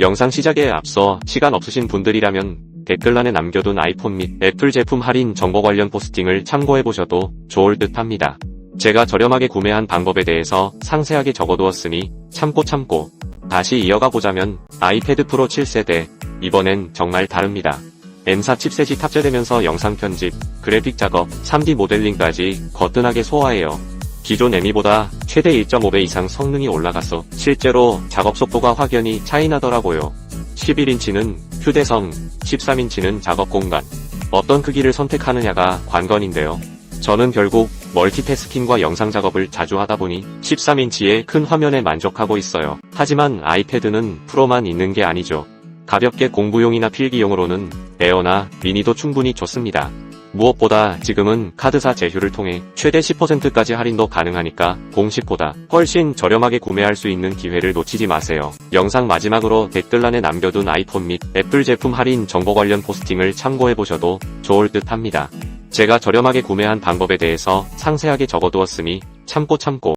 영상 시작에 앞서 시간 없으신 분들이라면 댓글란에 남겨둔 아이폰 및 애플 제품 할인 정보 관련 포스팅을 참고해보셔도 좋을 듯 합니다. 제가 저렴하게 구매한 방법에 대해서 상세하게 적어두었으니 참고 참고 다시 이어가 보자면 아이패드 프로 7세대 이번엔 정말 다릅니다. M사 칩셋이 탑재되면서 영상 편집, 그래픽 작업, 3D 모델링까지 거뜬하게 소화해요. 기존 애미보다 최대 1.5배 이상 성능이 올라가서 실제로 작업 속도가 확연히 차이 나더라고요. 11인치는 휴대성, 13인치는 작업 공간. 어떤 크기를 선택하느냐가 관건인데요. 저는 결국 멀티태스킹과 영상 작업을 자주 하다 보니 13인치의 큰 화면에 만족하고 있어요. 하지만 아이패드는 프로만 있는 게 아니죠. 가볍게 공부용이나 필기용으로는 에어나 미니도 충분히 좋습니다. 무엇보다 지금은 카드사 제휴를 통해 최대 10%까지 할인도 가능하니까 공식보다 훨씬 저렴하게 구매할 수 있는 기회를 놓치지 마세요. 영상 마지막으로 댓글란에 남겨둔 아이폰 및 애플 제품 할인 정보 관련 포스팅을 참고해보셔도 좋을 듯 합니다. 제가 저렴하게 구매한 방법에 대해서 상세하게 적어두었으니 참고 참고